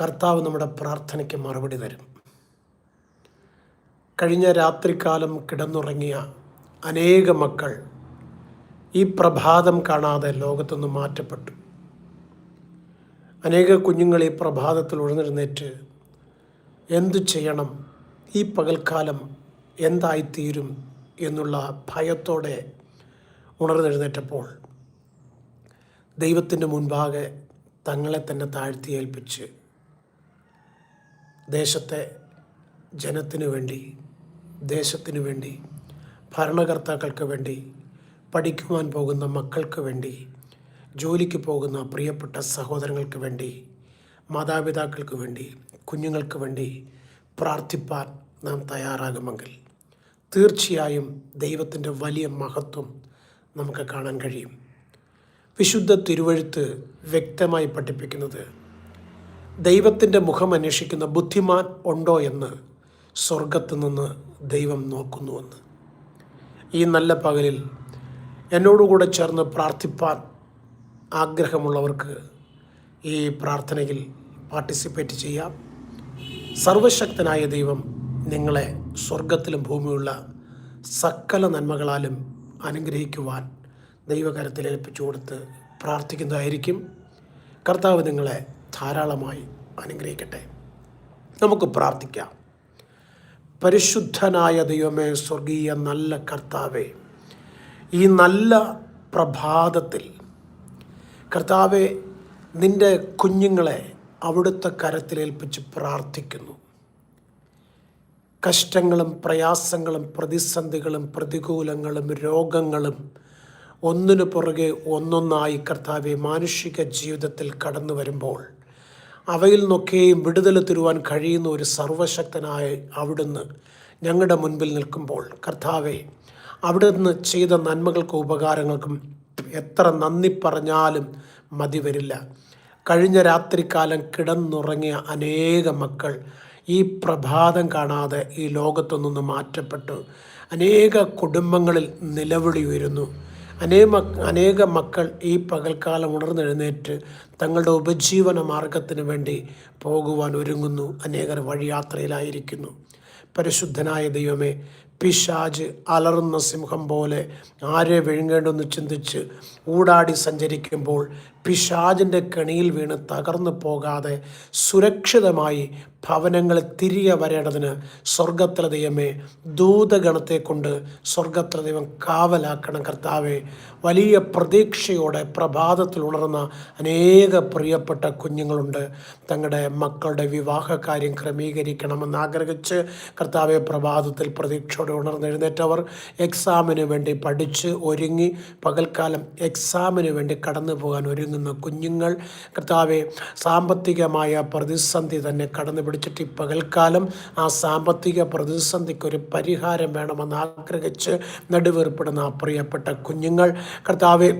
കർത്താവ് നമ്മുടെ പ്രാർത്ഥനയ്ക്ക് മറുപടി തരും. കഴിഞ്ഞ രാത്രികാലം കിടന്നുറങ്ങിയ അനേക മക്കൾ ഈ പ്രഭാതം കാണാതെ ലോകത്തുനിന്ന് മാറ്റപ്പെട്ടു. അനേക കുഞ്ഞുങ്ങൾ ഈ പ്രഭാതത്തിൽ ഉഴന്നിരുന്നേറ്റ് എന്തു ചെയ്യണം? ഈ പകൽക്കാലം എന്തായിത്തീരും എന്നുള്ള ഭയത്തോടെ ഉണർന്നെഴുന്നേറ്റപ്പോൾ ദൈവത്തിന്റെ മുൻപാകെ തങ്ങളെ തന്നെ താഴ്ത്തി ഏൽപ്പിച്ച് ദേശത്തെ ജനത്തിനു വേണ്ടി ദേശത്തിനു വേണ്ടി ഭരണകർത്താക്കൾക്ക് വേണ്ടി പഠിക്കുവാൻ പോകുന്ന മക്കൾക്ക് വേണ്ടി ജോലിക്ക് പോകുന്ന പ്രിയപ്പെട്ട സഹോദരങ്ങൾക്ക് വേണ്ടി മാതാപിതാക്കൾക്ക് വേണ്ടി കുഞ്ഞുങ്ങൾക്ക് വേണ്ടി പ്രാർത്ഥിപ്പാൻ നാം തയ്യാറാകുമെങ്കിൽ തീർച്ചയായും ദൈവത്തിന്റെ വലിയ മഹത്വം നമുക്ക് കാണാൻ കഴിയും. വിശുദ്ധ തിരുവഴുത്ത് വ്യക്തമായി പഠിപ്പിക്കുന്നത് ദൈവത്തിന്റെ മുഖം അന്വേഷിക്കുന്ന ബുദ്ധിമാൻ ഉണ്ടോ എന്ന് സ്വർഗത്ത് നിന്ന് ദൈവം നോക്കുന്നുവെന്ന്. ഈ നല്ല പകലിൽ എന്നോടുകൂടെ ചേർന്ന് പ്രാർത്ഥിപ്പാൻ ആഗ്രഹമുള്ളവർക്ക് ഈ പ്രാർത്ഥനയിൽ പാർട്ടിസിപ്പേറ്റ് ചെയ്യാം. സർവശക്തനായ ദൈവം നിങ്ങളെ സ്വർഗത്തിലും ഭൂമിയുള്ള സകല നന്മകളാലും അനുഗ്രഹിക്കുവാൻ ദൈവകരത്തിൽ ഏൽപ്പിച്ചു കൊടുത്ത് പ്രാർത്ഥിക്കുന്നതായിരിക്കും. കർത്താവ് നിങ്ങളെ ധാരാളമായി അനുഗ്രഹിക്കട്ടെ. നമുക്ക് പ്രാർത്ഥിക്കാം. പരിശുദ്ധനായ ദൈവമേ സ്വർഗീയ നല്ല കർത്താവെ ഈ നല്ല പ്രഭാതത്തിൽ കർത്താവെ നിന്റെ കുഞ്ഞുങ്ങളെ അവിടുത്തെ കരത്തിലേൽപ്പിച്ച് പ്രാർത്ഥിക്കുന്നു. കഷ്ടങ്ങളും പ്രയാസങ്ങളും പ്രതിസന്ധികളും പ്രതികൂലങ്ങളും രോഗങ്ങളും ഒന്നിനു പുറകെ ഒന്നൊന്നായി കർത്താവെ മാനുഷിക ജീവിതത്തിൽ കടന്നു വരുമ്പോൾ അവയിൽ നിന്നൊക്കെയും വിടുതൽ തരുവാൻ കഴിയുന്ന ഒരു സർവശക്തനായ അവിടുന്ന് ഞങ്ങളുടെ മുൻപിൽ നിൽക്കുമ്പോൾ കർത്താവെ അവിടുന്ന് ചെയ്ത നന്മകൾക്കും ഉപകാരങ്ങൾക്കും എത്ര നന്ദി പറഞ്ഞാലും മതി വരില്ല. കഴിഞ്ഞ രാത്രികാലം കിടന്നുറങ്ങിയ അനേക മക്കൾ ഈ പ്രഭാതം കാണാതെ ഈ ലോകത്തുനിന്ന് മാറ്റപ്പെട്ടു. അനേക കുടുംബങ്ങളിൽ നിലവിളി ഉയരുന്നു അനേക അനേക മക്കൾ ഈ പകൽക്കാലം ഉണർന്നെഴുന്നേറ്റ് തങ്ങളുടെ ഉപജീവന മാർഗത്തിന് വേണ്ടി പോകുവാൻ ഒരുങ്ങുന്നു. അനേകർ വഴിയാത്രയിലായിരിക്കുന്നു. പരിശുദ്ധനായ ദൈവമേ പിശാജ് അലറുന്ന സിംഹം പോലെ ആരെ വിഴുങ്ങേണ്ടെന്ന് ചിന്തിച്ച് ഊടാടി സഞ്ചരിക്കുമ്പോൾ പിശാജിന്റെ കെണിയിൽ വീണ് തകർന്നു പോകാതെ സുരക്ഷിതമായി ഭവനങ്ങൾ തിരികെ വരേണ്ടതിന് സ്വർഗത്തിലെ ദൈവമേ ദൂതഗണത്തെ കൊണ്ട് സ്വർഗത്തിലെ ദൈവം കാവലാക്കണം. കർത്താവെ വലിയ പ്രതീക്ഷയോടെ പ്രഭാതത്തിൽ ഉണർന്ന അനേക പ്രിയപ്പെട്ട കുഞ്ഞുങ്ങളുണ്ട്. തങ്ങളുടെ മക്കളുടെ വിവാഹ കാര്യം ക്രമീകരിക്കണമെന്ന് ആഗ്രഹിച്ച് കർത്താവെ പ്രഭാതത്തിൽ പ്രതീക്ഷയോടെ ഉണർന്നെഴുന്നേറ്റവർ എക്സാമിന് വേണ്ടി പഠിച്ച് ഒരുങ്ങി പകൽക്കാലം എക്സാമിന് വേണ്ടി കടന്നു പോകാൻ ഒരുങ്ങുന്ന കുഞ്ഞുങ്ങൾ കർത്താവെ സാമ്പത്തികമായ പ്രതിസന്ധി തന്നെ കടന്നു പിടിച്ചിട്ട് ഈ പകൽക്കാലം ആ സാമ്പത്തിക പ്രതിസന്ധിക്ക് ഒരു പരിഹാരം വേണമെന്ന് ആഗ്രഹിച്ച് നടുവേർപ്പെടുന്ന പ്രിയപ്പെട്ട കുഞ്ഞുങ്ങൾ. കർത്താവെ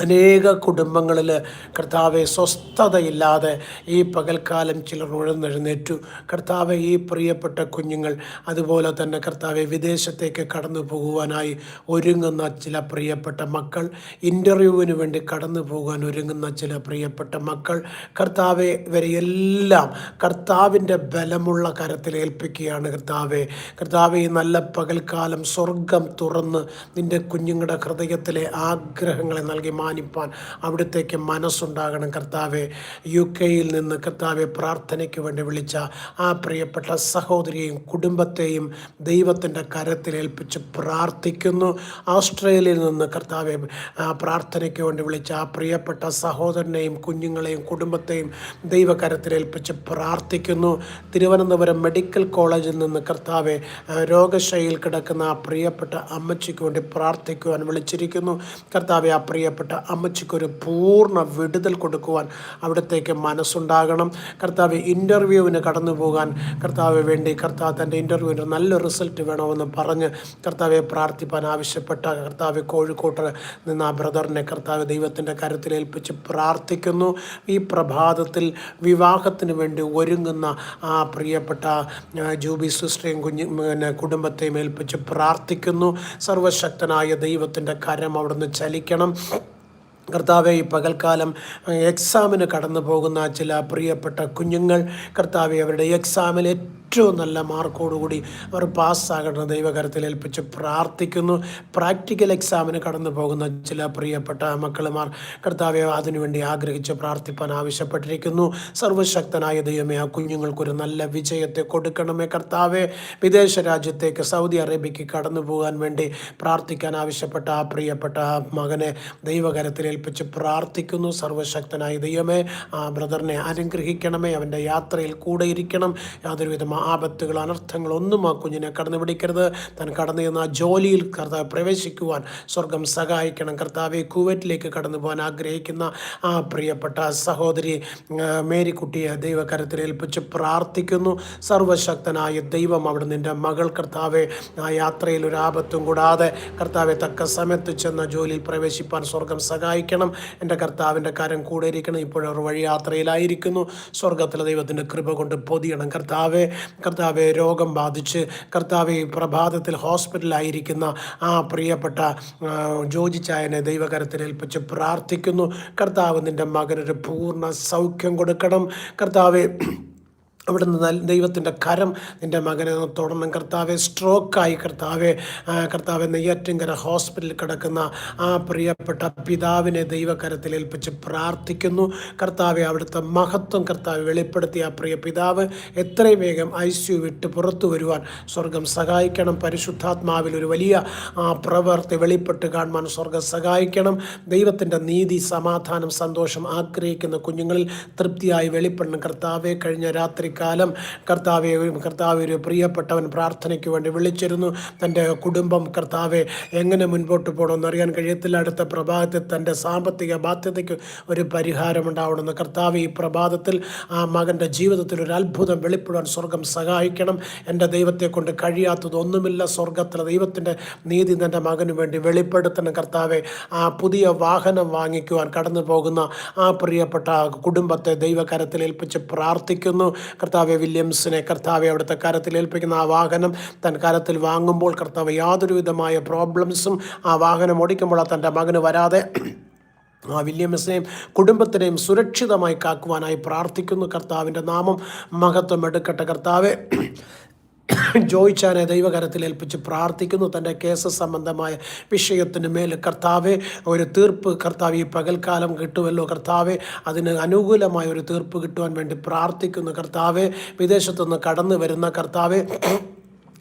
അനേക കുടുംബങ്ങളിൽ കർത്താവെ സ്വസ്ഥതയില്ലാതെ ഈ പകൽക്കാലം ചിലർ ഉഴന്നെഴുന്നേറ്റു. കർത്താവെ ഈ പ്രിയപ്പെട്ട കുഞ്ഞുങ്ങൾ അതുപോലെ തന്നെ കർത്താവെ വിദേശത്തേക്ക് കടന്നു പോകുവാനായി ഒരുങ്ങുന്ന ചില പ്രിയപ്പെട്ട മക്കൾ ഇന്റർവ്യൂവിന് വേണ്ടി കടന്നു പോകാൻ ഒരുങ്ങുന്ന ചില പ്രിയപ്പെട്ട മക്കൾ കർത്താവെ ഇവരെയെല്ലാം കർത്താവിന്റെ ബലമുള്ള കരത്തിൽ ഏൽപ്പിക്കുകയാണ് കർത്താവെ. കർത്താവെ ഈ നല്ല പകൽക്കാലം സ്വർഗം തുറന്ന് നിന്റെ കുഞ്ഞുങ്ങളുടെ ഹൃദയത്തിലെ ആഗ്രഹങ്ങളെ നൽകി മാനിപ്പാൻ അവിടത്തേക്ക് മനസ്സുണ്ടാകണം. കർത്താവെ യു കെയിൽ നിന്ന് കർത്താവെ പ്രാർത്ഥനയ്ക്ക് വേണ്ടി വിളിച്ച ആ പ്രിയപ്പെട്ട സഹോദരിയെയും കുടുംബത്തെയും ദൈവത്തിന്റെ കരത്തിൽ ഏൽപ്പിച്ച് പ്രാർത്ഥിക്കുന്നു. ഓസ്ട്രേലിയയിൽ നിന്ന് കർത്താവെ പ്രാർത്ഥനയ്ക്ക് വേണ്ടി വിളിച്ച ആ പ്രിയപ്പെട്ട സഹോദരനെയും കുഞ്ഞുങ്ങളെയും കുടുംബത്തെയും ദൈവകരത്തിൽ ഏൽപ്പിച്ച് പ്രാർത്ഥിക്കുന്നു. തിരുവനന്തപുരം മെഡിക്കൽ കോളേജിൽ നിന്ന് കർത്താവെ രോഗശൈലിയിൽ കിടക്കുന്ന ആ പ്രിയപ്പെട്ട അമ്മച്ചിക്ക് വേണ്ടി പ്രാർത്ഥിക്കുവാൻ വിളിച്ചിരിക്കുന്നു. കർത്താവെ ആ പ്രിയപ്പെട്ട അമ്മച്ചിക്കൊരു പൂർണ വിടുതൽ കൊടുക്കുവാൻ അവിടത്തേക്ക് മനസ്സുണ്ടാകണം. കർത്താവ് ഇന്റർവ്യൂവിന് കടന്നു പോകാൻ കർത്താവ് വേണ്ടി കർത്താവ് തന്റെ ഇന്റർവ്യൂവിന് നല്ല റിസൾട്ട് വേണമെന്ന് പറഞ്ഞ് കർത്താവെ പ്രാർത്ഥിപ്പാൻ ആവശ്യപ്പെട്ട കർത്താവ് കോഴിക്കോട്ട് നിന്ന് ആ ബ്രദറിനെ കർത്താവ് ദൈവത്തിന്റെ കരത്തിൽ ഏൽപ്പിച്ച് പ്രാർത്ഥിക്കുന്നു. ഈ പ്രഭാതത്തിൽ വിവാഹത്തിന് വേണ്ടി ഒരുങ്ങുന്ന ആ പ്രിയപ്പെട്ട ജൂബി സിസ്റ്ററെയും കുഞ്ഞു പിന്നെ കുടുംബത്തെയും ഏൽപ്പിച്ച് പ്രാർത്ഥിക്കുന്നു. സർവശക്തനായ ദൈവത്തിന്റെ കരം അവിടുന്ന് ചലിക്കണം. കർത്താവെ ഈ പകൽക്കാലം എക്സാമിന് കടന്നു പോകുന്ന ചില പ്രിയപ്പെട്ട കുഞ്ഞുങ്ങൾ കർത്താവെ അവരുടെ എക്സാമിൽ ഏറ്റവും നല്ല മാർക്കോടുകൂടി അവർ പാസ്സാകണം ദൈവകരത്തിൽ ഏൽപ്പിച്ച് പ്രാർത്ഥിക്കുന്നു. പ്രാക്ടിക്കൽ എക്സാമിന് കടന്നു പോകുന്ന ചില പ്രിയപ്പെട്ട മക്കളുമാർ കർത്താവെ അതിനുവേണ്ടി ആഗ്രഹിച്ച് പ്രാർത്ഥിപ്പാൻ ആവശ്യപ്പെട്ടിരിക്കുന്നു. സർവശക്തനായ ദൈവമേ ആ കുഞ്ഞുങ്ങൾക്കൊരു നല്ല വിജയത്തെ കൊടുക്കണമേ കർത്താവെ. വിദേശ രാജ്യത്തേക്ക് സൗദി അറേബ്യയ്ക്ക് കടന്നു പോകാൻ വേണ്ടി പ്രാർത്ഥിക്കാൻ ആവശ്യപ്പെട്ട ആ പ്രിയപ്പെട്ട ആ മകനെ ദൈവകരത്തിൽ ഏൽപ്പിച്ച് പ്രാർത്ഥിക്കുന്നു. സർവശക്തനായ ദൈവമേ ആ ബ്രദറിനെ അനുഗ്രഹിക്കണമേ. അവന്റെ യാത്രയിൽ കൂടെ ഇരിക്കണം. യാതൊരുവിധ ആപത്തുകൾ അനർത്ഥങ്ങൾ ഒന്നും ആ കുഞ്ഞിനെ കടന്നു പിടിക്കരുത്. താൻ കടന്നു ചെന്ന ആ ജോലിയിൽ കർത്താവ് പ്രവേശിക്കുവാൻ സ്വർഗം സഹായിക്കണം. കർത്താവെ കുവൈറ്റിലേക്ക് കടന്നു പോകാൻ ആഗ്രഹിക്കുന്ന ആ പ്രിയപ്പെട്ട സഹോദരി മേരിക്കുട്ടിയെ ദൈവകരത്തിൽ ഏൽപ്പിച്ച് പ്രാർത്ഥിക്കുന്നു. സർവശക്തനായ ദൈവം അവിടെ നിന്റെ മകൾ കർത്താവെ ആ യാത്രയിൽ ഒരു ആപത്തും കൂടാതെ കർത്താവെ തക്ക സമയത്ത് ചെന്ന ജോലിയിൽ പ്രവേശിപ്പാൻ സ്വർഗം സഹായിക്കണം. എന്റെ കർത്താവിന്റെ കാര്യം കൂടെ ഇരിക്കണം. ഇപ്പോഴവർ വഴി യാത്രയിലായിരിക്കുന്നു. സ്വർഗത്തിലെ ദൈവത്തിന്റെ കൃപ കൊണ്ട് പൊതിയണം. കർത്താവെ കർത്താവെ രോഗം ബാധിച്ച് കർത്താവെ പ്രഭാതത്തിൽ ഹോസ്പിറ്റലായിരിക്കുന്ന ആ പ്രിയപ്പെട്ട ജോജിച്ചായനെ ജോജി ചായനെ ദൈവകരത്തിൽ ഏൽപ്പിച്ച് പ്രാർത്ഥിക്കുന്നു. കർത്താവ് നിന്റെ മകനൊരു പൂർണ സൗഖ്യം കൊടുക്കണം. കർത്താവെ അവിടുന്ന് നിന്ന് ദൈവത്തിന്റെ കരം നിന്റെ മകനെ തൊടണം. കർത്താവെ സ്ട്രോക്കായി കർത്താവെ കർത്താവെ നെയ്യാറ്റിങ്കര ഹോസ്പിറ്റലിൽ കിടക്കുന്ന ആ പ്രിയപ്പെട്ട പിതാവിനെ ദൈവകരത്തിൽ ഏൽപ്പിച്ച് പ്രാർത്ഥിക്കുന്നു. കർത്താവെ അവിടുത്തെ മഹത്വം കർത്താവ് വെളിപ്പെടുത്തിയ ആ പ്രിയ പിതാവ് എത്രയും വേഗം ഐ സി വിട്ട് പുറത്തു വരുവാൻ സ്വർഗം സഹായിക്കണം. പരിശുദ്ധാത്മാവിൽ ഒരു വലിയ ആ പ്രവർത്തി വെളിപ്പെട്ട് കാണുവാൻ സ്വർഗം സഹായിക്കണം. ദൈവത്തിന്റെ നീതി സമാധാനം സന്തോഷം ആഗ്രഹിക്കുന്ന കുഞ്ഞുങ്ങളിൽ തൃപ്തിയായി വെളിപ്പെടണം. കർത്താവെ കഴിഞ്ഞ രാത്രികാലം കർത്താവെ കർത്താവ് ഒരു പ്രിയപ്പെട്ടവൻ പ്രാർത്ഥനയ്ക്ക് വേണ്ടി വിളിച്ചിരുന്നു. തന്റെ കുടുംബം കർത്താവെ എങ്ങനെ മുൻപോട്ട് പോകണമെന്ന് അറിയാൻ കഴിയത്തില്ല. അടുത്ത പ്രഭാതത്തിൽ തന്റെ സാമ്പത്തിക ബാധ്യതയ്ക്ക് ഒരു പരിഹാരം ഉണ്ടാവണമെന്ന് കർത്താവ് ഈ പ്രഭാതത്തിൽ ആ മകന്റെ ജീവിതത്തിൽ ഒരു അത്ഭുതം വെളിപ്പെടുവാൻ സ്വർഗം സഹായിക്കണം. എന്റെ ദൈവത്തെ കൊണ്ട് കഴിയാത്തതൊന്നുമില്ല സ്വർഗത്തിലെ ദൈവത്തിന്റെ നീതി തന്റെ മകന് വേണ്ടി വെളിപ്പെടുത്തണം. കർത്താവെ ആ പുതിയ വാഹനം വാങ്ങിക്കുവാൻ കടന്നു പോകുന്ന ആ പ്രിയപ്പെട്ട കുടുംബത്തെ ദൈവകരത്തിൽ ഏൽപ്പിച്ച് പ്രാർത്ഥിക്കുന്നു. കർത്താവെ വില്യംസിനെ കർത്താവെ അവിടുത്തെ കരത്തിൽ ഏൽപ്പിക്കുന്ന ആ വാഹനം തൻ കരത്തിൽ വാങ്ങുമ്പോൾ കർത്താവ് യാതൊരു വിധമായ പ്രോബ്ലംസും ആ വാഹനം ഓടിക്കുമ്പോൾ തന്റെ മകന് വരാതെ ആ വില്യംസിനെയും കുടുംബത്തിനെയും സുരക്ഷിതമായി കാക്കുവാനായി പ്രാർത്ഥിക്കുന്നു. കർത്താവിന്റെ നാമം മഹത്വം എടുക്കട്ടെ. കർത്താവെ ജോയിച്ചാനെ ദൈവകരത്തിൽ ഏൽപ്പിച്ച് പ്രാർത്ഥിക്കുന്നു. തന്റെ കേസ് സംബന്ധമായ വിഷയത്തിന് മേൽ കർത്താവെ ഒരു തീർപ്പ് കർത്താവ് ഈ പകൽക്കാലം കിട്ടുമല്ലോ കർത്താവെ. അതിന് അനുകൂലമായ ഒരു തീർപ്പ് കിട്ടുവാൻ വേണ്ടി പ്രാർത്ഥിക്കുന്നു കർത്താവെ. വിദേശത്തുനിന്ന് കടന്നു വരുന്ന കർത്താവെ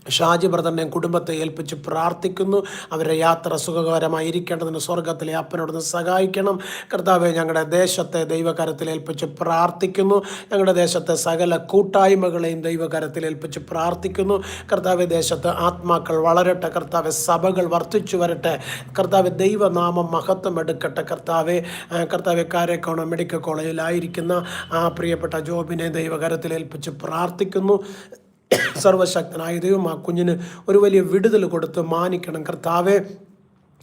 ഷാജി ബ്രദറിനെയും കുടുംബത്തെ ഏൽപ്പിച്ച് പ്രാർത്ഥിക്കുന്നു. അവരെ യാത്ര സുഖകരമായിരിക്കേണ്ടതിന് സ്വർഗത്തിലെ അപ്പനോട് സഹായിക്കണം. കർത്താവെ ഞങ്ങളുടെ ദേശത്തെ ദൈവകരത്തിൽ ഏൽപ്പിച്ച് പ്രാർത്ഥിക്കുന്നു. ഞങ്ങളുടെ ദേശത്തെ സകല കൂട്ടായ്മകളെയും ദൈവകരത്തിൽ ഏൽപ്പിച്ച് പ്രാർത്ഥിക്കുന്നു. കർത്താവ് ദേശത്ത് ആത്മാക്കൾ വളരട്ടെ. കർത്താവ് സഭകൾ വർദ്ധിച്ചു വരട്ടെ. കർത്താവ് ദൈവനാമം മഹത്വം എടുക്കട്ടെ. കർത്താവെ കർത്താവ് കാരക്കോണം മെഡിക്കൽ കോളേജിലായിരിക്കുന്ന ആ പ്രിയപ്പെട്ട ജോബിനെ ദൈവകരത്തിൽ ഏൽപ്പിച്ച് പ്രാർത്ഥിക്കുന്നു. സർവശക്തനായ ദൈവം ആ കുഞ്ഞിന് ഒരു വലിയ വിടുതൽ കൊടുത്ത് മാനിക്കണം. കർത്താവെ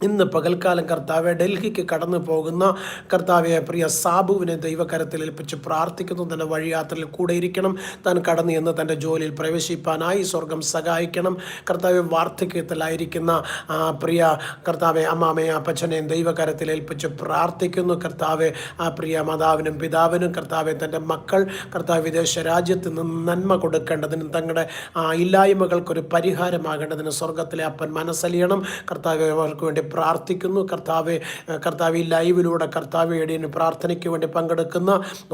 ഇന്ന് പകൽക്കാലം കർത്താവെ ഡൽഹിക്ക് കടന്നു പോകുന്ന കർത്താവെ പ്രിയ സാബുവിനെ ദൈവകരത്തിൽ ഏൽപ്പിച്ച് പ്രാർത്ഥിക്കുന്നു. തന്റെ വഴിയാത്രയിൽ കൂടെ ഇരിക്കണം. താൻ കടന്നു എന്ന് തന്റെ ജോലിയിൽ പ്രവേശിപ്പാനായി സ്വർഗം സഹായിക്കണം. കർത്താവെ വാർദ്ധക്യത്തിലായിരിക്കുന്ന പ്രിയ കർത്താവെ അമ്മാമയെ അപ്പച്ചനെയും ദൈവകരത്തിൽ ഏൽപ്പിച്ച് പ്രാർത്ഥിക്കുന്നു. കർത്താവെ ആ പ്രിയ മാതാവിനും പിതാവിനും കർത്താവെ തന്റെ മക്കൾ കർത്താവ് വിദേശ രാജ്യത്ത് നിന്ന് നന്മ കൊടുക്കേണ്ടതിനും തങ്ങളുടെ ഇല്ലായ്മകൾക്കൊരു പരിഹാരമാകേണ്ടതിന് സ്വർഗത്തിലെ അപ്പൻ മനസ്സലിയണം. കർത്താവ് അവർക്ക് വേണ്ടി പ്രാർത്ഥിക്കുന്നു. കർത്താവ് കർത്താവ് ഈ ലൈവിലൂടെ കർത്താവ് എടിയന് പ്രാർത്ഥനയ്ക്ക് വേണ്ടി പങ്കെടുക്കുന്ന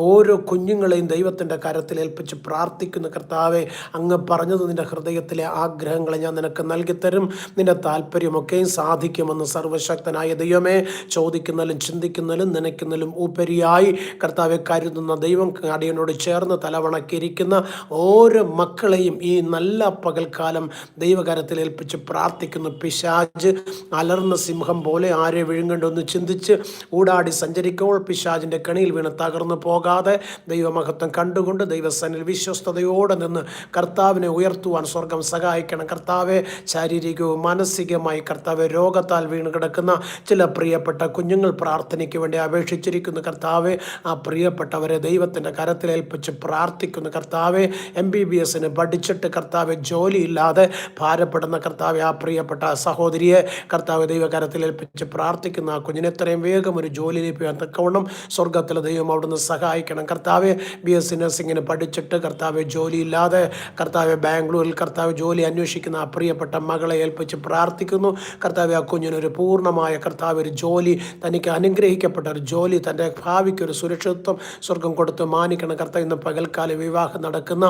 ഓരോ കുഞ്ഞുങ്ങളെയും ദൈവത്തിന്റെ കരത്തിൽ ഏൽപ്പിച്ച് പ്രാർത്ഥിക്കുന്നു. കർത്താവെ അങ്ങ് പറഞ്ഞത് നിന്റെ ഹൃദയത്തിലെ ആഗ്രഹങ്ങളെ ഞാൻ നിനക്ക് നൽകിത്തരും. നിന്റെ താല്പര്യമൊക്കെയും സാധിക്കുമെന്ന് സർവശക്തനായ ദൈവമേ ചോദിക്കുന്നതിലും ചിന്തിക്കുന്നതിലും നനയ്ക്കുന്നതിലും ഉപരിയായി കർത്താവെ കരുതുന്ന ദൈവം അടിയനോട് ചേർന്ന് തലവണക്കിരിക്കുന്ന ഓരോ മക്കളെയും ഈ നല്ല പകൽക്കാലം ദൈവകരത്തിൽ ഏൽപ്പിച്ച് പ്രാർത്ഥിക്കുന്നു. പിശാജ് അലർന്ന സിംഹം പോലെ ആരെ വിഴുങ്ങണ്ടെന്ന് ചിന്തിച്ച് ഊടാടി സഞ്ചരിക്കുമ്പോൾ പിശാജിന്റെ കണിയിൽ വീണ് തകർന്നു പോകാതെ ദൈവമഹത്വം കണ്ടുകൊണ്ട് ദൈവസനിൽ വിശ്വസ്തയോടെ നിന്ന് കർത്താവിനെ ഉയർത്തുവാൻ സ്വർഗം സഹായിക്കണം. കർത്താവെ ശാരീരികവും മാനസികമായി കർത്താവെ രോഗത്താൽ വീണ് കിടക്കുന്ന ചില പ്രിയപ്പെട്ട കുഞ്ഞുങ്ങൾ പ്രാർത്ഥനയ്ക്ക് വേണ്ടി അപേക്ഷിച്ചിരിക്കുന്നു. കർത്താവെ ആ പ്രിയപ്പെട്ടവരെ ദൈവത്തിന്റെ കരത്തിലേൽപ്പിച്ച് പ്രാർത്ഥിക്കുന്നു. കർത്താവെ എം ബി ബി എസിന് പഠിച്ചിട്ട് കർത്താവെ ജോലിയില്ലാതെ ഭാരപ്പെടുന്ന കർത്താവെ ആ പ്രിയപ്പെട്ട സഹോദരിയെ കർത്താവ് ദൈവ ദൈവകരത്തിൽ ഏൽപ്പിച്ച് പ്രാർത്ഥിക്കുന്ന ആ കുഞ്ഞിനെ എത്രയും വേഗം ഒരു ജോലി ലഭിക്കാൻ തക്കവണ്ണം സ്വർഗത്തിലെ ദൈവം അവിടുന്ന് സഹായിക്കണം. കർത്താവ് ബി എസ് സി നഴ്സിങ്ങിന് പഠിച്ചിട്ട് കർത്താവ് ജോലിയില്ലാതെ കർത്താവ് ബാംഗ്ലൂരിൽ കർത്താവ് ജോലി അന്വേഷിക്കുന്ന ആ പ്രിയപ്പെട്ട മകളെ ഏൽപ്പിച്ച് പ്രാർത്ഥിക്കുന്നു. കർത്താവ് ആ കുഞ്ഞിനൊരു പൂർണമായ കർത്താവ് ഒരു ജോലി തനിക്ക് അനുഗ്രഹിക്കപ്പെട്ട ഒരു ജോലി തന്റെ ഭാവിക്ക് ഒരു സുരക്ഷിതത്വം സ്വർഗം കൊടുത്ത് മാനിക്കണം. കർത്താവ് ഇന്ന് പകൽക്കാല വിവാഹം നടക്കുന്ന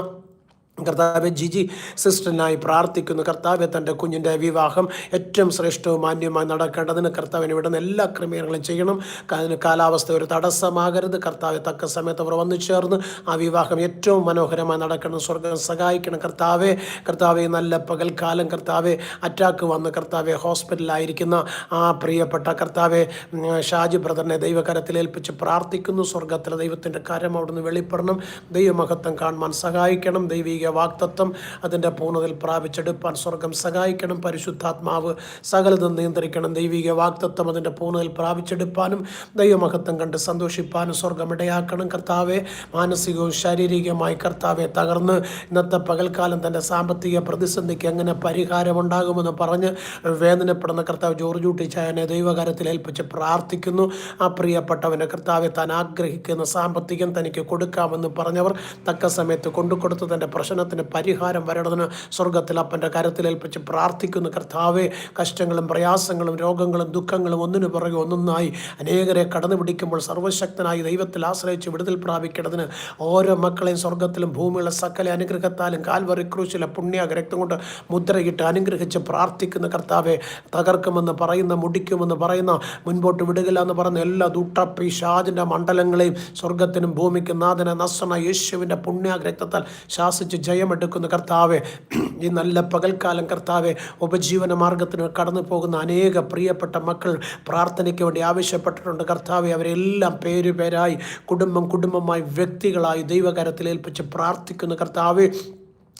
കർത്താവെ ജിജി സിസ്റ്ററിനായി പ്രാർത്ഥിക്കുന്നു. കർത്താവ് തന്റെ കുഞ്ഞിന്റെ വിവാഹം ഏറ്റവും ശ്രേഷ്ഠവും മാന്യവുമായി നടക്കേണ്ടതിന് കർത്താവിന് ഇവിടുന്ന് എല്ലാ ക്രമീകരണങ്ങളും ചെയ്യണം. അതിന് കാലാവസ്ഥ ഒരു തടസ്സമാകരുത്. കർത്താവ് തക്ക സമയത്ത് അവർ വന്നു ചേർന്ന് ആ വിവാഹം ഏറ്റവും മനോഹരമായി നടക്കണം. സ്വർഗം സഹായിക്കണം. കർത്താവെ കർത്താവെ നല്ല പകൽക്കാലം കർത്താവെ അറ്റാക്ക് വന്ന് കർത്താവെ ഹോസ്പിറ്റലിലായിരിക്കുന്ന ആ പ്രിയപ്പെട്ട കർത്താവെ ഷാജി ബ്രദറിനെ ദൈവകരത്തിൽ ഏൽപ്പിച്ച് പ്രാർത്ഥിക്കുന്നു. സ്വർഗത്തിലെ ദൈവത്തിന്റെ കരം അവിടുന്ന് വെളിപ്പെടണം. ദൈവമഹത്വം കാണുവാൻ സഹായിക്കണം. ദൈവിക വാക്തത്വം അതിന്റെ പൂർണതയിൽ പ്രാപിച്ചെടുപ്പാൻ സ്വർഗം സഹായിക്കണം. പരിശുദ്ധാത്മാവ് സകലതും നിയന്ത്രിക്കണം. ദൈവിക വാക്തത്വം അതിന്റെ പൂർണതയിൽ പ്രാപിച്ചെടുപ്പാനും ദൈവമഹത്വം കണ്ട് സന്തോഷിപ്പാനും സ്വർഗം ഇടയാക്കണം. കർത്താവെ മാനസികവും ശാരീരികമായി കർത്താവെ തകർന്ന് ഇന്നത്തെ പകൽക്കാലം തന്റെ സാമ്പത്തിക പ്രതിസന്ധിക്ക് എങ്ങനെ പരിഹാരമുണ്ടാകുമെന്ന് പറഞ്ഞ് വേദനപ്പെടുന്ന കർത്താവ് ജോർജ് ഊട്ടിച്ചായനെ ദൈവകാരത്തിൽ ഏൽപ്പിച്ച് പ്രാർത്ഥിക്കുന്നു. ആ പ്രിയപ്പെട്ടവനെ കർത്താവെ താൻ ആഗ്രഹിക്കുന്ന സാമ്പത്തികം തനിക്ക് കൊടുക്കാമെന്ന് പറഞ്ഞവർ തക്ക സമയത്ത് കൊണ്ടുകൊടുത്ത് തന്റെ പ്രശ്നത്തിന് പരിഹാരം വരണമെന്ന് സ്വർഗത്തിൽ അപ്പന്റെ കരത്തിൽ ഏൽപ്പിച്ച് പ്രാർത്ഥിക്കുന്നു. കർത്താവെ കഷ്ടങ്ങളും പ്രയാസങ്ങളും രോഗങ്ങളും ദുഃഖങ്ങളും ഒന്നിനു പുറകെ ഒന്നൊന്നായി അനേകരെ കടന്നു പിടിക്കുമ്പോൾ സർവശക്തനായി ദൈവത്തിൽ ആശ്രയിച്ച് വിടുതൽ പ്രാപിക്കേണ്ടതിന് ഓരോ മക്കളെയും സ്വർഗത്തിലും ഭൂമിയുള്ള സകല അനുഗ്രഹത്താലും കാൽവറി ക്രൂശിലെ പുണ്യ രക്തം കൊണ്ട് മുദ്രയിട്ട് അനുഗ്രഹിച്ച് പ്രാർത്ഥിക്കുന്ന. കർത്താവെ തകർക്കുമെന്ന് പറയുന്ന മുടിക്കുമെന്ന് പറയുന്ന മുൻപോട്ട് വിടുകില്ല എന്ന് പറയുന്ന എല്ലാ ദുട്ടപ്പി ഷാജിന്റെ മണ്ഡലങ്ങളെയും സ്വർഗത്തിനും ഭൂമിക്കും നാഥന നസ്സണ യേശുവിന്റെ പുണ്യ രക്തത്താൽ ശാസിച്ച് ജയമെടുക്കുന്ന കർത്താവെ. ഈ നല്ല പകൽക്കാലം കർത്താവെ ഉപജീവന മാർഗത്തിന് കടന്നു പോകുന്ന അനേക പ്രിയപ്പെട്ട മക്കൾ പ്രാർത്ഥനയ്ക്ക് വേണ്ടി ആവശ്യപ്പെട്ടിട്ടുണ്ട് കർത്താവെ. അവരെല്ലാം പേര് പേരായി കുടുംബം കുടുംബമായി വ്യക്തികളായി ദൈവകരത്തിൽ ഏൽപ്പിച്ച് പ്രാർത്ഥിക്കുന്ന കർത്താവെ.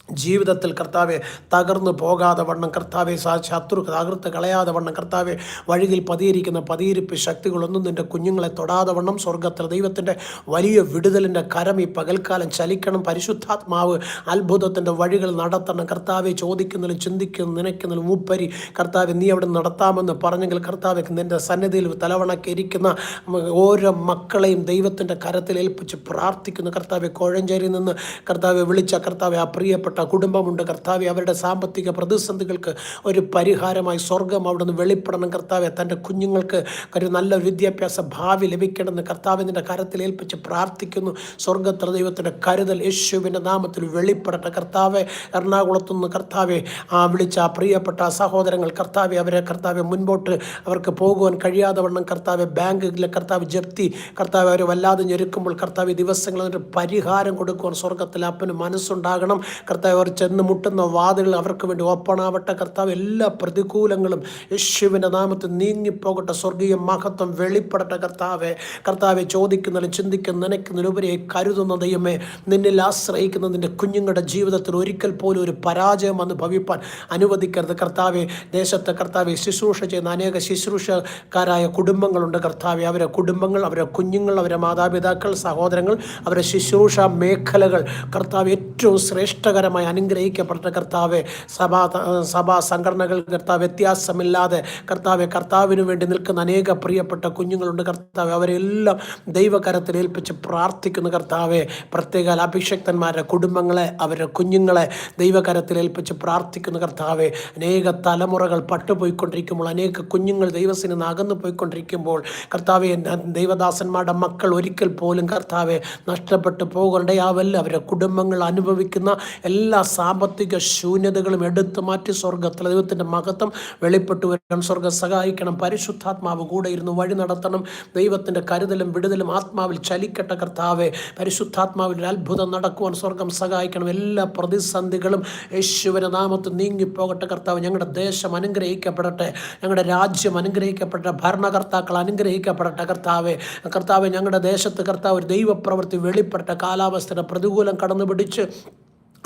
ജീവിതത്തിൽ കർത്താവെ തകർന്നു പോകാതെ വണ്ണം കർത്താവെ ശത്രു തകർത്ത് കളയാതെ വണ്ണം കർത്താവെ വഴിയിൽ പതിയിരിക്കുന്ന പതിയിരിപ്പ് ശക്തികളൊന്നും നിന്റെ കുഞ്ഞുങ്ങളെ തൊടാതെ വണ്ണം സ്വർഗത്തിൽ ദൈവത്തിന്റെ വലിയ വിടുതലിന്റെ കരം ഈ പകൽക്കാലം ചലിക്കണം. പരിശുദ്ധാത്മാവ് അത്ഭുതത്തിന്റെ വഴികൾ നടത്തണം. കർത്താവെ ചോദിക്കുന്നതിലും ചിന്തിക്കുന്നതിലും നനയ്ക്കുന്നതിലും മൂപ്പരി കർത്താവ് നീ അവിടെ നടത്താമെന്ന് പറഞ്ഞെങ്കിൽ കർത്താവെ നിന്റെ സന്നിധിയിൽ തലവണക്കിരിക്കുന്ന ഓരോ മക്കളെയും ദൈവത്തിന്റെ കരത്തിൽ ഏൽപ്പിച്ച് പ്രാർത്ഥിക്കുന്നു. കർത്താവെ കോഴഞ്ചേരിയിൽ നിന്ന് കർത്താവെ വിളിച്ച കർത്താവെ ആ കുടുംബമുണ്ട്. കർത്താവെ അവരുടെ സാമ്പത്തിക പ്രതിസന്ധികൾക്ക് ഒരു പരിഹാരമായി സ്വർഗം അവിടുന്ന് വെളിപ്പെടണം. കർത്താവെ തന്റെ കുഞ്ഞുങ്ങൾക്ക് ഒരു നല്ല വിദ്യാഭ്യാസ ഭാവി ലഭിക്കണമെന്ന് കർത്താവിന്റെ കരത്തിൽ ഏൽപ്പിച്ച് പ്രാർത്ഥിക്കുന്നു. സ്വർഗത്തിലെ ദൈവത്തിന്റെ കരുതൽ യേശുവിന്റെ നാമത്തിൽ വെളിപ്പെടട്ടെ. കർത്താവെ എറണാകുളത്തു നിന്ന് കർത്താവെ ആ വിളിച്ച പ്രിയപ്പെട്ട സഹോദരങ്ങൾ കർത്താവെ അവരെ കർത്താവെ മുൻപോട്ട് അവർക്ക് പോകുവാൻ കഴിയാതെ വണ്ണം കർത്താവെ ബാങ്കിലെ കർത്താവ് ജപ്തി കർത്താവ് അവർ വല്ലാതെ ഞെരുക്കുമ്പോൾ കർത്താവ് ദിവസങ്ങൾ പരിഹാരം കൊടുക്കുവാൻ സ്വർഗത്തിൽ അപ്പന് മനസ്സുണ്ടാകണം. കർത്താവ് അവർ ചെന്ന് മുട്ടുന്ന വാതിലുകൾ അവർക്ക് വേണ്ടി ഓപ്പൺ ആവട്ടെ. കർത്താവ് എല്ലാ പ്രതികൂലങ്ങളും യേശുവിന്റെ നാമത്തിൽ നീങ്ങിപ്പോകട്ടെ. സ്വർഗീയ മഹത്വം വെളിപ്പെടട്ടെ കർത്താവെ. കർത്താവെ ചോദിക്കുന്നതിലും ചിന്തിക്കുന്ന നനയ്ക്കുന്നതിലുപരി കരുതുന്ന ദൈവമേ നിന്നിൽ ആശ്രയിക്കുന്ന നിന്റെ കുഞ്ഞുങ്ങളുടെ ജീവിതത്തിൽ ഒരിക്കൽ പോലും ഒരു പരാജയം വന്ന് ഭവിപ്പാൻ അനുവദിക്കരുത്. കർത്താവെ ദേശത്തെ കർത്താവെ ശുശ്രൂഷ ചെയ്യുന്ന അനേക ശുശ്രൂഷക്കാരായ കുടുംബങ്ങളുണ്ട് കർത്താവെ. അവരെ കുടുംബങ്ങൾ അവരെ കുഞ്ഞുങ്ങൾ അവരെ മാതാപിതാക്കൾ സഹോദരങ്ങൾ അവരെ ശുശ്രൂഷ മേഖലകൾ. കർത്താവ് ഏറ്റവും ശ്രേഷ്ഠകരമായി അനുഗ്രഹിക്കപ്പെട്ട കർത്താവെ സഭാ സഭാ സംഘടനകൾ കർത്താവ് വ്യത്യാസമില്ലാതെ കർത്താവെ കർത്താവിന് വേണ്ടി നിൽക്കുന്ന അനേക പ്രിയപ്പെട്ട കുഞ്ഞുങ്ങളുണ്ട് കർത്താവ്. അവരെല്ലാം ദൈവകരത്തിൽ ഏൽപ്പിച്ച് പ്രാർത്ഥിക്കുന്ന കർത്താവെ. പ്രത്യേക അഭിഷക്തന്മാരുടെ കുടുംബങ്ങളെ അവരുടെ കുഞ്ഞുങ്ങളെ ദൈവകരത്തിൽ ഏൽപ്പിച്ച് പ്രാർത്ഥിക്കുന്ന കർത്താവെ. അനേക തലമുറകൾ പട്ടുപോയിക്കൊണ്ടിരിക്കുമ്പോൾ അനേക കുഞ്ഞുങ്ങൾ ദൈവസിന് അകന്നു പോയിക്കൊണ്ടിരിക്കുമ്പോൾ കർത്താവെ ദൈവദാസന്മാരുടെ മക്കൾ ഒരിക്കൽ പോലും കർത്താവെ നഷ്ടപ്പെട്ടു പോകണ്ടയാവല്ല. അവരുടെ കുടുംബങ്ങൾ അനുഭവിക്കുന്ന എല്ലാ സാമ്പത്തിക ശൂന്യതകളും എടുത്തു മാറ്റി സ്വർഗത്തിൽ ദൈവത്തിന്റെ മഹത്വം വെളിപ്പെട്ടു വരണം. സ്വർഗം സഹായിക്കണം. പരിശുദ്ധാത്മാവ് കൂടെ ഇരുന്ന് വഴി നടത്തണം. ദൈവത്തിന്റെ കരുതലും വിടുതലും ആത്മാവിൽ ചലിക്കട്ടെ കർത്താവെ പരിശുദ്ധാത്മാവിൽ ഒരു അത്ഭുതം നടക്കുവാൻ സ്വർഗം സഹായിക്കണം. എല്ലാ പ്രതിസന്ധികളും യേശുവിന്റെ നാമത്തിൽ നീങ്ങിപ്പോകട്ടെ കർത്താവ്. ഞങ്ങളുടെ ദേശം അനുഗ്രഹിക്കപ്പെടട്ടെ. ഞങ്ങളുടെ രാജ്യം അനുഗ്രഹിക്കപ്പെടട്ടെ. ഭരണകർത്താക്കൾ അനുഗ്രഹിക്കപ്പെടട്ടെ കർത്താവെ. കർത്താവ് ഞങ്ങളുടെ ദേശത്ത് കർത്താവ് ദൈവപ്രവൃത്തി വെളിപ്പെട്ട കാലാവസ്ഥയുടെ പ്രതികൂലം കടന്നു പിടിച്ച്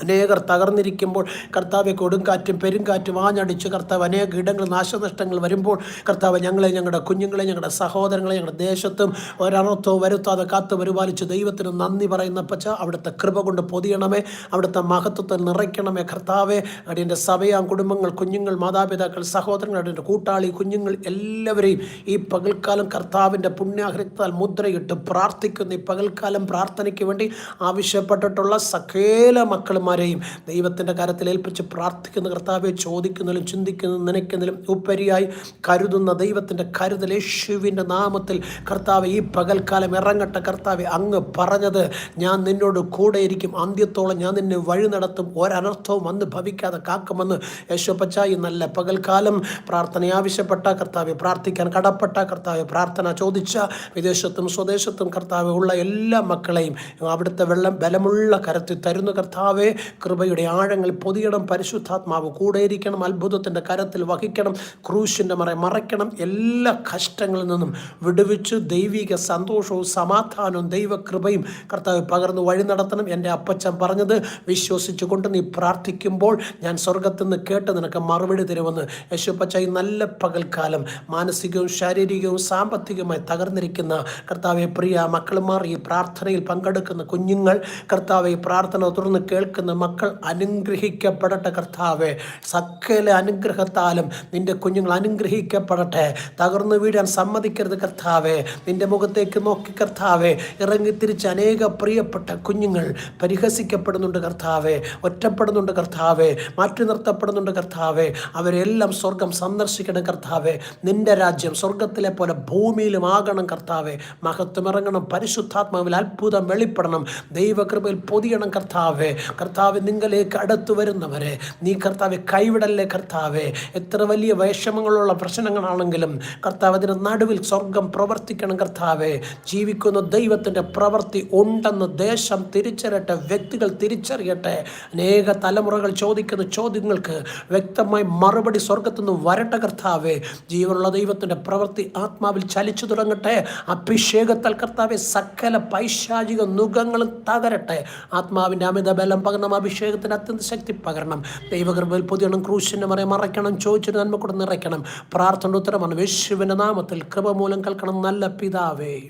അനേകർ തകർന്നിരിക്കുമ്പോൾ കർത്താവെ കൊടുങ്കാറ്റും പെരുങ്കാറ്റും ആഞ്ഞടിച്ച് കർത്താവ് അനേക ഇടങ്ങൾ നാശനഷ്ടങ്ങൾ വരുമ്പോൾ കർത്താവ് ഞങ്ങളെ ഞങ്ങളുടെ കുഞ്ഞുങ്ങളെ ഞങ്ങളുടെ സഹോദരങ്ങളെ ഞങ്ങളുടെ ദേശത്തും ഒരനർത്ഥവും വരുത്താതെ കാത്തു പരിപാലിച്ച് ദൈവത്തിന് നന്ദി പറയുന്ന പച്ച അവിടുത്തെ കൃപ കൊണ്ട് പൊതിയണമേ അവിടുത്തെ മഹത്വത്തെ നിറയ്ക്കണമേ കർത്താവെ. അടിയന്റെ സഭയാം കുടുംബങ്ങൾ കുഞ്ഞുങ്ങൾ മാതാപിതാക്കൾ സഹോദരങ്ങൾ അടിയന്റെ കൂട്ടാളി കുഞ്ഞുങ്ങൾ എല്ലാവരെയും ഈ പകൽക്കാലം കർത്താവിന്റെ പുണ്യാഹൃത്താൽ മുദ്രയിട്ട് പ്രാർത്ഥിക്കുന്ന. ഈ പകൽക്കാലം പ്രാർത്ഥനയ്ക്ക് വേണ്ടി ആവശ്യപ്പെട്ടിട്ടുള്ള സകല മക്കളുമാരെയും ദൈവത്തിന്റെ കരത്തിൽ ഏൽപ്പിച്ച് പ്രാർത്ഥിക്കുന്ന കർത്താവെ ചോദിക്കുന്നതിലും ചിന്തിക്കുന്നതിലും നനയ്ക്കുന്നതിലും ഉപ്പരിയായി കരുതുന്ന ദൈവത്തിന്റെ കരുതൽ യേശുവിന്റെ നാമത്തിൽ കർത്താവ് ഈ പകൽക്കാലം ഇറങ്ങട്ടെ കർത്താവെ അങ്ങ് പറഞ്ഞത് ഞാൻ നിന്നോട് കൂടെയിരിക്കും. അന്ത്യത്തോളം ഞാൻ നിന്നെ വഴി നടത്തും. ഒരനർത്ഥവും വന്ന് ഭവിക്കാതെ കാക്കുമെന്ന് യേശുപ്പച്ച ഈ നല്ല പകൽക്കാലം പ്രാർത്ഥന ആവശ്യപ്പെട്ട കർത്താവെ പ്രാർത്ഥിക്കാൻ കടപ്പെട്ട കർത്താവെ പ്രാർത്ഥന ചോദിച്ച വിദേശത്തും സ്വദേശത്തും കർത്താവെ ഉള്ള എല്ലാ മക്കളെയും അവിടുത്തെ വെള്ളം ബലമുള്ള കരത്തിൽ തരുന്ന കർത്താവെ. കൃപയുടെ ആഴങ്ങൾ പൊതിയണം. പരിശുദ്ധാത്മാവ് കൂടെയിരിക്കണം. അത്ഭുതത്തിന്റെ കരത്തിൽ വഹിക്കണം. ക്രൂശിന്റെ മറ മറയ്ക്കണം. എല്ലാ കഷ്ടങ്ങളിൽ നിന്നും വിടുവിച്ച് ദൈവിക സന്തോഷവും സമാധാനവും ദൈവകൃപയും കർത്താവ് പകർന്ന് വഴി നടത്തണം എന്റെ അപ്പച്ചൻ പറഞ്ഞത്. വിശ്വസിച്ചുകൊണ്ട് നീ പ്രാർത്ഥിക്കുമ്പോൾ ഞാൻ സ്വർഗത്തിൽ നിന്ന് കേട്ട് നിനക്ക് മറുപടി തരുമെന്ന് യശുപ്പച്ച ഈ നല്ല പകൽക്കാലം മാനസികവും ശാരീരികവും സാമ്പത്തികവുമായി തകർന്നിരിക്കുന്ന കർത്താവെ പ്രിയ മക്കളുമാർ ഈ പ്രാർത്ഥനയിൽ പങ്കെടുക്കുന്ന കുഞ്ഞുങ്ങൾ കർത്താവെ പ്രാർത്ഥന തുറന്ന് കേൾക്കുന്ന മക്കൾ അനുഗ്രഹിക്കപ്പെടട്ടെ കർത്താവെ. സക്കല അനുഗ്രഹത്താലും നിന്റെ കുഞ്ഞുങ്ങൾ അനുഗ്രഹിക്കപ്പെടട്ടെ. തകർന്നു വീഴാൻ സമ്മതിക്കരുത് കർത്താവെ. നിന്റെ മുഖത്തേക്ക് നോക്കി കർത്താവെ. ഇറങ്ങി തിരിച്ച് അനേക പ്രിയപ്പെട്ട കുഞ്ഞുങ്ങൾ പരിഹസിക്കപ്പെടുന്നുണ്ട് കർത്താവെ. ഒറ്റപ്പെടുന്നുണ്ട് കർത്താവെ. മാറ്റി നിർത്തപ്പെടുന്നുണ്ട് കർത്താവെ. അവരെല്ലാം സ്വർഗം സന്ദർശിക്കണം കർത്താവെ. നിന്റെ രാജ്യം സ്വർഗത്തിലെ പോലെ ഭൂമിയിലും ആകണം കർത്താവെ. മഹത്വം ഇറങ്ങണം പരിശുദ്ധാത്മാവിൽ അത്ഭുതം വെളിപ്പെടണം. ദൈവകൃപയിൽ പൊതിയണം കർത്താവെ. കർത്താവ് നിങ്ങളിലേക്ക് അടുത്തു വരുന്നവരെ നീ കർത്താവെ കൈവിടല്ലേ കർത്താവെ? എത്ര വലിയ വിഷമങ്ങളുള്ള പ്രശ്നങ്ങളാണെങ്കിലും കർത്താവ് അതിന് നടുവിൽ സ്വർഗം പ്രവർത്തിക്കണം കർത്താവെ. ജീവിക്കുന്ന ദൈവത്തിന്റെ പ്രവൃത്തി ഉണ്ടെന്ന് ദേശം തിരിച്ചറിയട്ടെ വ്യക്തികൾ തിരിച്ചറിയട്ടെ. അനേക തലമുറകൾ ചോദിക്കുന്ന ചോദ്യങ്ങൾക്ക് വ്യക്തമായി മറുപടി സ്വർഗത്തു നിന്ന് വരട്ടെ കർത്താവെ. ജീവനുള്ള ദൈവത്തിന്റെ പ്രവൃത്തി ആത്മാവിൽ ചലിച്ചു തുടങ്ങട്ടെ. അഭിഷേകത്താൽ കർത്താവെ സകല പൈശാചിക നുഖങ്ങളും തകരട്ടെ. ആത്മാവിന്റെ അമിത ബലം പകരണം അഭിഷേകത്തിന് അത്യന്ത ശക്തി പകരണം. ദൈവകൃപയിൽ പൊതിയണം ക്രൂശിന്റെ മറയെ മറയ്ക്കണം ചോദിച്ചിട്ട് നന്മ കൂടെ നിറയ്ക്കണം. പ്രാർത്ഥന ഉത്തരമാണ് യേശുവിന്റെ നാമത്തിൽ കൃപ മൂലം കേൾക്കണം നല്ല പിതാവേ.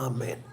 ആമേൻ.